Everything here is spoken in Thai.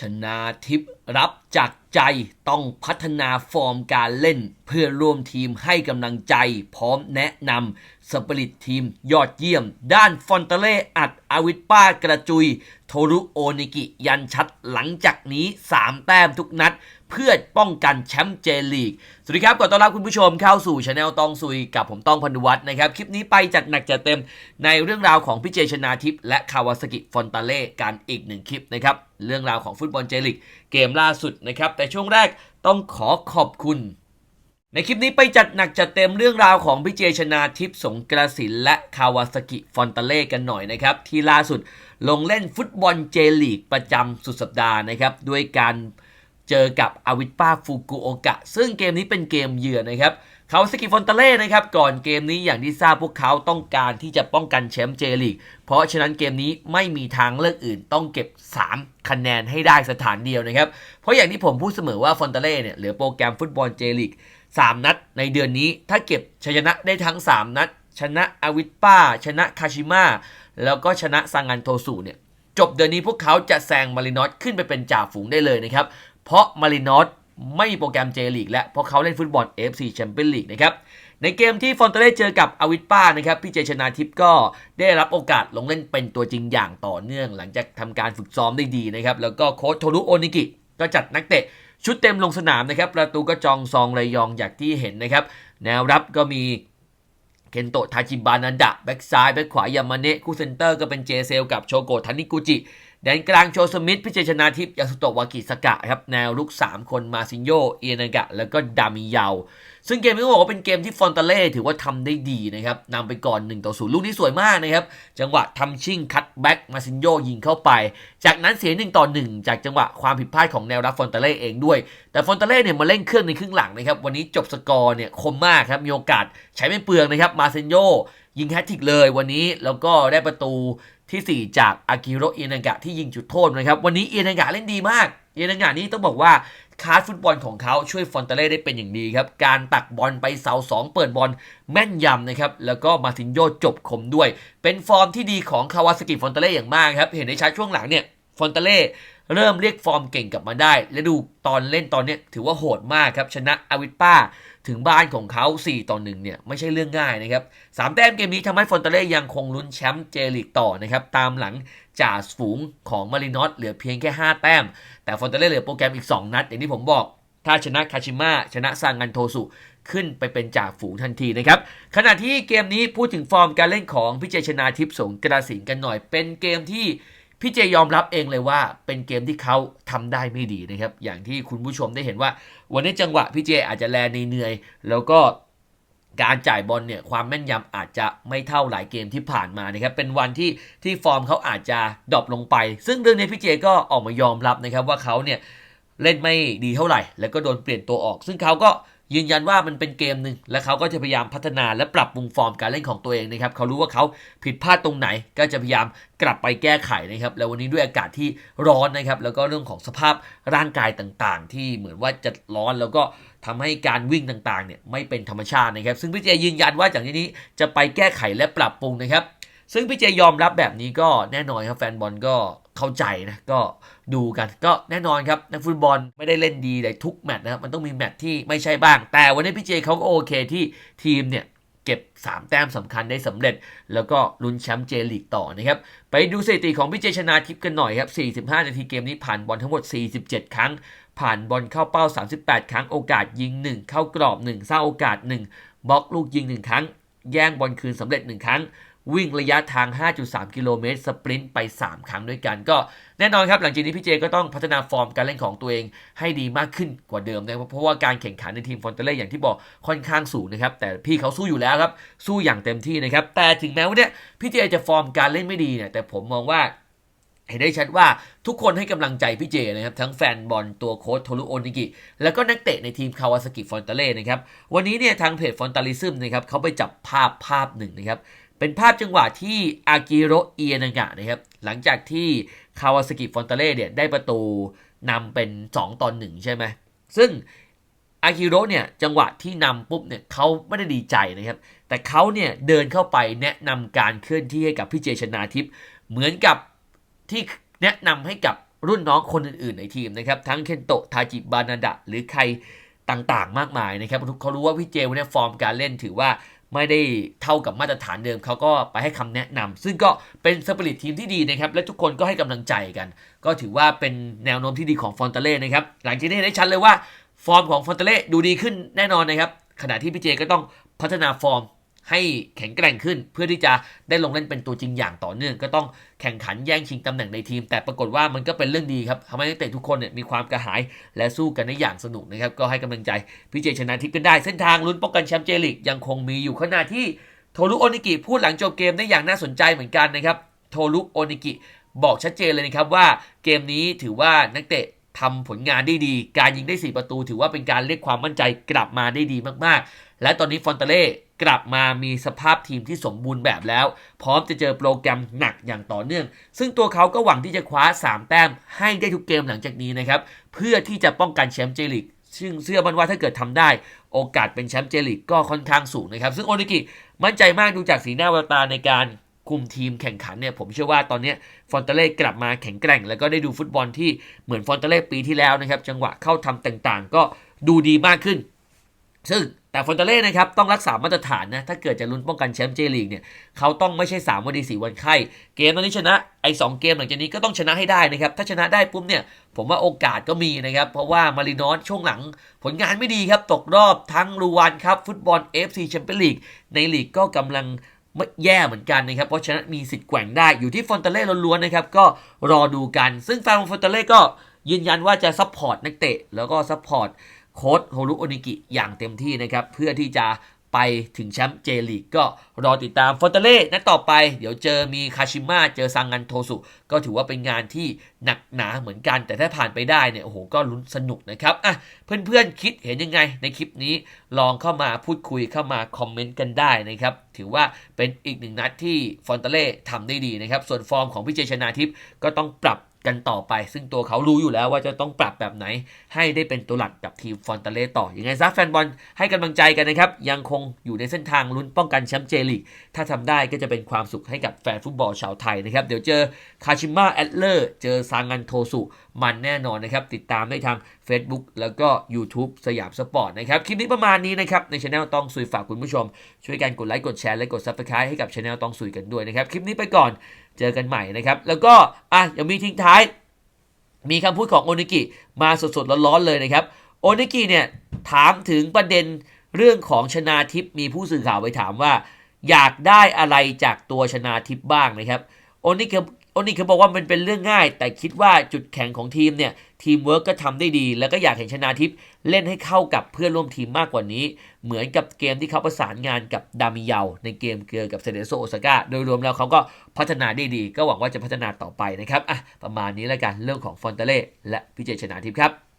ชนาทิพย์รับจากใจต้องพัฒนาฟอร์มการเล่น เพื่อร่วมทีมให้กำลังใจ พร้อมแนะนำสปริตทีมยอดเยี่ยม ด้านฟอนเตเล่อัดอาวิทป้ากระจุย โทรุโอนิกิยันชัดหลังจากนี้ 3 แต้มทุกนัด เพื่อป้องกันแชมป์เจลีก สวัสดีครับขอต้อนรับคุณผู้ชมเข้าสู่ช anel ตองซุยกับผมต้องพันุวัฒน์นะครับ คลิปนี้ไปจัดหนักจัดเต็มในเรื่องราวของพี่เจชนาทิพย์และคาวาสกิฟอนตาเล่การอีกหนึ่งคลิปนะครับเรื่องราวของฟุตบอลเจลีก เกมล่าสุดนะครับ แต่ช่วงแรกต้องขอขอบคุณ ในคลิปนี้ไปจัดหนักจัดเต็มเรื่องราวของพี่เจชนาทิพย์สงกระสินและคาวาสกิฟอนตาเล่กันหน่อยนะครับ ที่ล่าสุดลงเล่นฟุตบอลเจลีกประจำสุดสัปดาห์นะครับ ด้วยการเจอกับอาวิทป้าฟูกุโอกะ ซึ่งเกมนี้เป็นเกมเยือนนะครับ คาวาสกิฟอนตาเล่นะครับก่อนเกมนี้อย่างที่ทราบพวกเขาต้องการที่จะป้องกันแชมป์เจลีกเพราะฉะนั้นเกมนี้ไม่มีทางเลือกอื่นต้องเก็บ 3 คะแนนให้ได้สถานเดียวนะครับ เพราะอย่างที่ผมพูดเสมอว่าฟอนตาเล่เนี่ยเหลือโปรแกรมฟุตบอลเจลีก3 นัดในเดือนนี้ ถ้าเก็บชัยชนะได้ทั้ง 3 นัด ชนะอาวิทป้า ชนะคาชิมะแล้วก็ชนะซังงันโทสุเนี่ยจบเดือนนี้พวกเขาจะแซงมารินอสขึ้นไปเป็นจ่าฝูงได้เลยนะครับเพราะมารินอส ไม่มีโปรแกรมเจลีกและเพราะเขาเล่นฟุตบอล AFC แชมเปี้ยนลีกนะครับในเกมที่ฟอนเตเล่เจอกับอาวิทป้านะครับพี่เจชนาทิพย์ก็ได้รับโอกาสลงเล่นเป็นตัวจริงอย่างต่อเนื่อง หลังจากทำการฝึกซ้อมได้ดีนะครับแล้วก็โค้ชโทรุโอนิกิก็จัดนักเตะชุดเต็มลงสนามนะครับประตูก็จองซองระยองอย่างที่เห็นนะครับแนวรับก็มีเคนโตะทาจิบานันดะแบ็กซ้ายแบ็กขวายามาเนะคู่เซนเตอร์ก็เป็นเจเซลกับโชโกะทานิกุจิ แดนกลางโชสมิธพิเชชนาทิพย์ยาสุโตะวากิสกะครับแนวลุก 3 คนมาซินโยเอียนากะ แล้วก็ดามิยาวซึ่งเกมนี้บอกว่าเป็นเกมที่ฟอนตาเล่ถือว่าทำได้ดีนะครับนำไปก่อน 1 ต่อ0ลูกนี้สวยมากนะครับ จังหวะทำชิ่งคัตแบ็กมาซินโยยิงเข้าไป จากนั้นเสีย1ต่อ 1 จากจังหวะความผิดพลาดของแนวรับฟอนตาเล่เองด้วย แต่ฟอนตาเล่เนี่ยมาเล่นเครื่องในครึ่งหลังนะครับวันนี้จบสกอร์เนี่ยคมมากครับมีโอกาสใช้ไม่เปลืองนะครับมาซินโย ยิงแฮตทิกเลยวันนี้แล้วก็ได้ประตูที่ 4 จากอากิโรเอนางะที่ยิงจุดโทษนะครับ วันนี้เอนางะเล่นดีมากเอนางะนี่ต้องบอกว่าคลาสฟุตบอลของเขาช่วยฟอนเตเล่ได้เป็นอย่างดีครับ การตักบอลไปเสา 2 เปิดบอลแม่นยำนะครับ แล้วก็มาตินโยจบคมด้วย เป็นฟอร์มที่ดีของคาวาสกิฟอนเตเล่อย่างมากครับ เห็นในชัดช่วงหลังเนี่ยฟอนเตเล่เริ่มเรียกฟอร์มเก่งกลับมาได้ และดูตอนเล่นตอนนี้ถือว่าโหดมากครับชนะอาวิทป้า ถึงบ้านของเขา 4 ต่อ 1 เนี่ย ไม่ใช่เรื่องง่ายนะครับ3แต้มเกมนี้ทำให้ฟอนเตเล่ยังคงลุ้นแชมป์เจลีกต่อนะครับ ตามหลังจ่าฝูงของมารินอสเหลือเพียงแค่ 5 แต้ม แต่ฟอนเตเล่เหลือโปรแกรมอีก 2 นัด อย่างที่ผมบอก ถ้าชนะคาชิมะชนะซางันโทสุขึ้นไปเป็นจ่าฝูงทันทีนะครับ ขณะที่เกมนี้พูดถึงฟอร์มการเล่นของพิเจชนาทิพย์สงกระสินกันหน่อยเป็นเกมที่ พี่เจยอมรับเองเลยว่าเป็นเกมที่เขาทำได้ไม่ดีนะครับ อย่างที่คุณผู้ชมได้เห็นว่า วันนี้จังหวะพี่เจอาจจะแลเหนื่อยแล้วก็การจ่ายบอลเนี่ยความแม่นยำอาจจะไม่เท่าหลายเกมที่ผ่านมานะครับเป็นวันที่ที่ฟอร์มเขาอาจจะดรอปลงไป ซึ่งเรื่องนี้พี่เจก็ออกมายอมรับนะครับว่าเขาเนี่ยเล่นไม่ดีเท่าไหร่ แล้วก็โดนเปลี่ยนตัวออก ซึ่งเขาก็ ยืนยันว่ามันเป็นเกมหนึ่งและเขาก็จะพยายามพัฒนาและปรับปรุงฟอร์มการเล่นของตัวเองนะครับเขารู้ว่าเขาผิดพลาดตรงไหน ก็จะพยายามกลับไปแก้ไขนะครับ แล้ววันนี้ด้วยอากาศที่ร้อนนะครับ แล้วก็เรื่องของสภาพร่างกายต่างๆ ที่เหมือนว่าจะร้อนแล้วก็ทำให้การวิ่งต่างๆเนี่ยไม่เป็นธรรมชาตินะครับ ซึ่งพี่เจยืนยันว่าจากนี้จะไปแก้ไขและปรับปรุงนะครับ ซึ่งพี่เจยอมรับแบบนี้ก็แน่นอนครับแฟนบอลก็เข้าใจนะก็ดูกันก็แน่นอนครับนักฟุตบอลไม่ได้เล่นดีในทุกแมตช์นะครับมันต้องมีแมตช์ที่ไม่ใช่บ้าง แต่วันนี้พี่เจเขาก็โอเคที่ทีมเนี่ยเก็บ 3 แต้มสำคัญได้สำเร็จ แล้วก็ลุ้นแชมป์เจลีกต่อนะครับ ไปดูสถิติของพี่เจชนาทิพย์กันหน่อยครับ 45 นาทีเกมนี้ผ่านบอลทั้งหมด 47 ครั้ง ผ่านบอลเข้าเป้า 38 ครั้ง โอกาสยิง 1 เข้ากรอบ 1 สร้างโอกาส 1บล็อกลูกยิง 1 ครั้ง แย่งบอลคืนสำเร็จ 1 ครั้ง วิ่งระยะทาง 5.3 กิโลเมตรสปรินต์ไป 3 ครั้งด้วยกัน ก็แน่นอนครับ หลังจากนี้พี่เจก็ต้องพัฒนาฟอร์มการเล่นของตัวเองให้ดีมากขึ้นกว่าเดิมนะครับเพราะว่าการแข่งขันในทีมฟอนเตเล่อย่างที่บอกค่อนข้างสูงนะครับ แต่พี่เขาสู้อยู่แล้วครับ สู้อย่างเต็มที่นะครับ แต่ถึงแม้ว่าเนี่ยพี่เจจะฟอร์มการเล่นไม่ดีเนี่ยแต่ผมมองว่าเห็นได้ชัดว่าทุกคนให้กำลังใจพี่เจนะครับ ทั้งแฟนบอลตัวโค้ชโทรุโอนิกิ แล้วก็นักเตะในทีมคาวาสกิฟอนตาเล่นะครับ วันนี้เนี่ยทางเพจฟอนตาลิซึมนะครับเขาไปจับภาพภาพหนึ่งนะครับ เป็นภาพจังหวะที่อากิโรเอียนางะนะครับหลังจากที่คาวาสกิฟอนเตเล่เนี่ยได้ประตูนำเป็น 2 ตอนหนึ่งใช่ไหมซึ่งอากิโรเนี่ยจังหวะที่นำปุ๊บเนี่ยเขาไม่ได้ดีใจนะครับ แต่เขาเนี่ยเดินเข้าไปแนะนำการเคลื่อนที่ให้กับพี่เจชนาทิพย์เหมือนกับที่แนะนำให้กับรุ่นน้องคนอื่น ๆ ในทีมนะครับ ทั้งเคนโตะทาจิบานาดะ หรือใครต่างๆ มากมายนะครับเขารู้ว่าพี่เจวันนี้ฟอร์มการเล่นถือว่า ไม่ได้เท่ากับมาตรฐานเดิมเขาก็ไปให้คำแนะนำซึ่งก็เป็นสปิริตทีมที่ดีนะครับ และทุกคนก็ให้กำลังใจกัน ก็ถือว่าเป็นแนวโน้มที่ดีของฟอนเตเล่นะครับ หลังจากนี้ได้ชัดเลยว่าฟอร์มของฟอนเตเล่ดูดีขึ้นแน่นอนนะครับ ขณะที่พี่เจก็ต้องพัฒนาฟอร์ม ให้แข็งแกร่งขึ้น เพื่อที่จะได้ลงเล่นเป็นตัวจริงอย่างต่อเนื่อง ก็ต้องแข่งขันแย่งชิงตำแหน่งในทีม แต่ปรากฏว่ามันก็เป็นเรื่องดีครับทำให้นักเตะทุกคนเนี่ยมีความกระหายและสู้กันได้อย่างสนุกนะครับก็ให้กำลังใจพี่เจชนะทิพย์กันได้เส้นทางลุ้นป้องกันแชมป์เจลิกยังคงมีอยู่ขณะที่โทรุโอนิกิพูดหลังจบเกมได้อย่างน่าสนใจเหมือนกันนะครับโทรุโอนิกิบอกชัดเจนเลยนะครับว่าเกมนี้ถือว่านักเตะทำผลงานได้ดี การยิงได้ 4 ประตู ถือว่าเป็นการเรียกความมั่นใจกลับมาได้ดีมากๆ และตอนนี้ฟอนเตเล่ กลับมามีสภาพทีมที่สมบูรณ์แบบแล้ว พร้อมจะเจอโปรแกรมหนักอย่างต่อเนื่อง ซึ่งตัวเขาก็หวังที่จะคว้า 3 แต้มให้ได้ทุกเกมหลังจากนี้นะครับเพื่อที่จะป้องกันแชมป์เจลิกซึ่งเชื่อมันว่าถ้าเกิดทำได้ โอกาสเป็นแชมป์เจลิกก็ค่อนข้างสูงนะครับ ซึ่งโอนิกิมั่นใจมากดูจากสีหน้าแววตาในการคุมทีมแข่งขันเนี่ยผมเชื่อว่าตอนนี้ฟอนเตเล่กลับมาแข็งแกร่ง แล้วก็ได้ดูฟุตบอลที่เหมือนฟอนเตเล่ปีที่แล้วนะครับ จังหวะเข้าทำต่างๆ ก็ดูดีมากขึ้น ซึ่ง แต่ฟอนเตเล่นะครับต้องรักษามาตรฐานนะถ้าเกิดจะลุ้นป้องกันแชมป์เจลีกเนี่ยเขาต้องไม่ใช่ 3 วันดี4วันไข้เกมตอนนี้ชนะไอ้สเกมหลังจากนี้ก็ต้องชนะให้ได้นะครับถ้าชนะได้ปุ๊บเนี่ยผมว่าโอกาสก็มีนะครับเพราะว่ามารินอสช่วงหลังผลงานไม่ดีครับตกรอบทั้งลูวานครับฟุตบอล FC แชมเปี้ยนลีกในลีกก็กำลังแย่เหมือนกันนะครับ เพราะฉะนั้นมีสิทธิ์แกว่งได้อยู่ที่ฟอนเตเล่ล้วนๆนะครับก็รอดูกัน ซึ่งแฟนของฟอนเตเล่ก็ยืนยันว่าจะซัพพอร์ตนักเตะแล้วก็ซัพพอร์ต โค้ชโฮรุโอนิกิอย่างเต็มที่นะครับ เพื่อที่จะไปถึงแชมป์เจลีกก็รอติดตามฟอนเตเล่นัดต่อไป เดี๋ยวเจอมีคาชิมะเจอซังงันโทสุ ก็ถือว่าเป็นงานที่หนักหนาเหมือนกัน แต่ถ้าผ่านไปได้เนี่ย โอ้โห ก็ลุ้นสนุกนะครับ อะ เพื่อนๆ คิดเห็นยังไงในคลิปนี้ ลองเข้ามาพูดคุยเข้ามาคอมเมนต์กันได้นะครับ ถือว่าเป็นอีกหนึ่งนัดที่ฟอนเตเล่ทำได้ดีนะครับ ส่วนฟอร์มของพี่เจชนาทิพย์ก็ต้องปรับ กันต่อไป ซึ่งตัวเขารู้อยู่แล้วว่าจะต้องปรับแบบไหน ให้ได้เป็นตัวหลักกับทีมฟอนเตเล่ต่ออยังไงซะแฟนบอลให้กำลังใจกันนะครับ ยังคงอยู่ในเส้นทางลุ้นป้องกันแชมป์เจลีก ถ้าทำได้ก็จะเป็นความสุขให้กับแฟนฟุตบอลชาวไทยนะครับ เดี๋ยวเจอคาชิมะแอดเลอร์ เจอซางันโทสุ มันแน่นอนนะครับ ติดตามได้ทาง Facebook แล้วก็ YouTube สยามสปอร์ตนะครับ คลิปนี้ประมาณนี้นะครับในช anel ต้องสุยฝากคุณผู้ชม ช่วยกันกดไลค์กดแชร์และกด Subscribe ให้กับช anel ต้องสุยกันด้วยนะครับคลิปนี้ไปก่อน เจอกันใหม่นะครับ แล้วก็อะยังมีทิ้งท้าย มีคำพูดของโอนิกิมาสดๆร้อนๆเลยนะครับ โอนิกิเนี่ยถามถึงประเด็นเรื่องของชนาทิพย์มีผู้สื่อข่าวไปถามว่า อยากได้อะไรจากตัวชนาทิพย์บ้างนะครับโอนิกิโอนิกิบอกว่ามันเป็นเรื่องง่าย แต่คิดว่าจุดแข็งของทีมเนี่ย ทีมเวิร์กก็ทำได้ดี แล้วก็อยากเห็นชนาทิพย์เล่นให้เข้ากับเพื่อนร่วมทีมมากกว่านี้ เหมือนกับเกมที่เขาประสานงานกับดามิเยาในเกมเกือกับเซเดโซโอซาก้าโดยรวมแล้วเขาก็พัฒนาได้ดี ก็หวังว่าจะพัฒนาต่อไปนะครับอะประมาณนี้แล้วกันเรื่องของฟอนเตเล่และพิเจชนาทิพย์ครับ